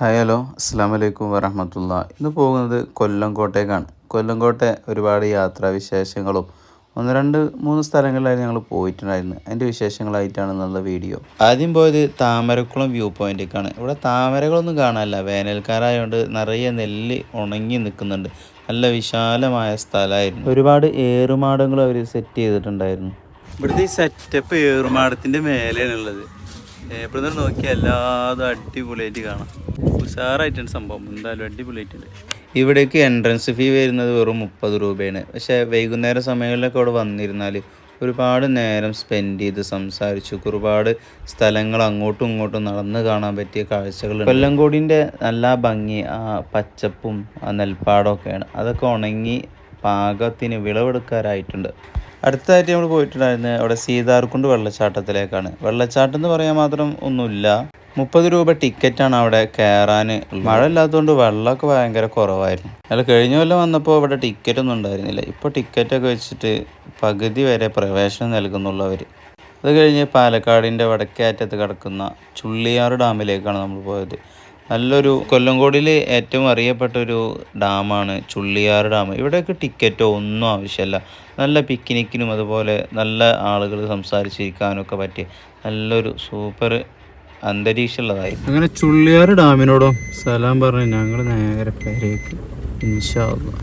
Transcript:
Hi hello. അസ്സാം വലൈക്കും വരഹമത്തുള്ള ഇന്ന് പോകുന്നത് കൊല്ലം കൊല്ലംകോട്ടെ ഒരുപാട് യാത്രാ വിശേഷങ്ങളും ഒന്ന് രണ്ട് മൂന്ന് സ്ഥലങ്ങളിലായി ഞങ്ങൾ പോയിട്ടുണ്ടായിരുന്നു അതിന്റെ വിശേഷങ്ങളായിട്ടാണ് നല്ല വീഡിയോ. ആദ്യം പോയത് താമരക്കുളം വ്യൂ പോയിന്റേക്കാണ് ഇവിടെ താമരകളൊന്നും കാണാനില്ല. വേനൽക്കാരായതുകൊണ്ട് നിറയെ നെല്ല് ഉണങ്ങി നിൽക്കുന്നുണ്ട്. നല്ല വിശാലമായ സ്ഥലമായിരുന്നു. ഒരുപാട് ഏറുമാടങ്ങളും അവർ സെറ്റ് ചെയ്തിട്ടുണ്ടായിരുന്നു. ഇവിടുത്തെ ഈ സെറ്റപ്പ് ഏറുമാടത്തിന്റെ മേലെയാണ് ഉള്ളത് ഇവിടെ നിന്ന് നോക്കിയാൽ എല്ലാതും അടിപൊളിയായിട്ട് കാണാം. ഉഷാറായിട്ടുണ്ട് സംഭവം. എന്തായാലും അടിപൊളിയായിട്ടുണ്ട് ഇവിടേക്ക് എൻട്രൻസ് ഫീ വരുന്നത് വെറും മുപ്പത് രൂപയാണ്. പക്ഷേ വൈകുന്നേര സമയങ്ങളിലൊക്കെ അവിടെ വന്നിരുന്നാൽ ഒരുപാട് നേരം സ്പെൻഡ് ചെയ്ത് സംസാരിച്ചു. ഒരുപാട് സ്ഥലങ്ങൾ അങ്ങോട്ടും ഇങ്ങോട്ടും നടന്ന് കാണാൻ പറ്റിയ കാഴ്ചകൾ കൊല്ലംകോടിന്റെ നല്ല ഭംഗി ആ പച്ചപ്പും ആ നെൽപ്പാടമൊക്കെയാണ് അതൊക്കെ ഉണങ്ങി പാകത്തിന് വിളവെടുക്കാറായിട്ടുണ്ട്. അടുത്തതായിട്ട് നമ്മൾ പോയിട്ടുണ്ടായിരുന്നത് അവിടെ സീതാർകുണ്ട് വെള്ളച്ചാട്ടത്തിലേക്കാണ്. വെള്ളച്ചാട്ടം എന്ന് പറയാൻ മാത്രം ഒന്നുമില്ല. മുപ്പത് രൂപ ടിക്കറ്റാണ് അവിടെ കയറാൻ മഴ ഇല്ലാത്തതുകൊണ്ട് വെള്ളമൊക്കെ ഭയങ്കര കുറവായിരുന്നു. അല്ല കഴിഞ്ഞ കൊല്ലം വന്നപ്പോൾ ഇവിടെ ടിക്കറ്റ് ഒന്നും ഉണ്ടായിരുന്നില്ല. ഇപ്പോൾ ടിക്കറ്റൊക്കെ വെച്ചിട്ട് പകുതി വരെ പ്രവേശനം നൽകുന്നുള്ളവർ അത് കഴിഞ്ഞ് പാലക്കാടിന്റെ വടക്കേ അറ്റത്ത് കിടക്കുന്ന ചുള്ളിയാറ് ഡാമിലേക്കാണ് നമ്മൾ പോയത്. നല്ലൊരു കൊല്ലംകോടിൽ ഏറ്റവും അറിയപ്പെട്ട ഒരു ഡാമാണ് ചുള്ളിയാർ ഡാം. ഇവിടെയൊക്കെ ടിക്കറ്റോ ഒന്നും ആവശ്യമല്ല നല്ല പിക്നിക്കിനും അതുപോലെ നല്ല ആളുകൾ സംസാരിച്ചിരിക്കാനൊക്കെ പറ്റിയ നല്ലൊരു സൂപ്പർ അന്തരീക്ഷമുള്ളതായി അങ്ങനെ ചുള്ളിയാർ ഡാമിനോടോ സലാം പറഞ്ഞ് ഞങ്ങൾ നേരെ പേരേക്ക്. ഇൻഷാ അള്ളാ.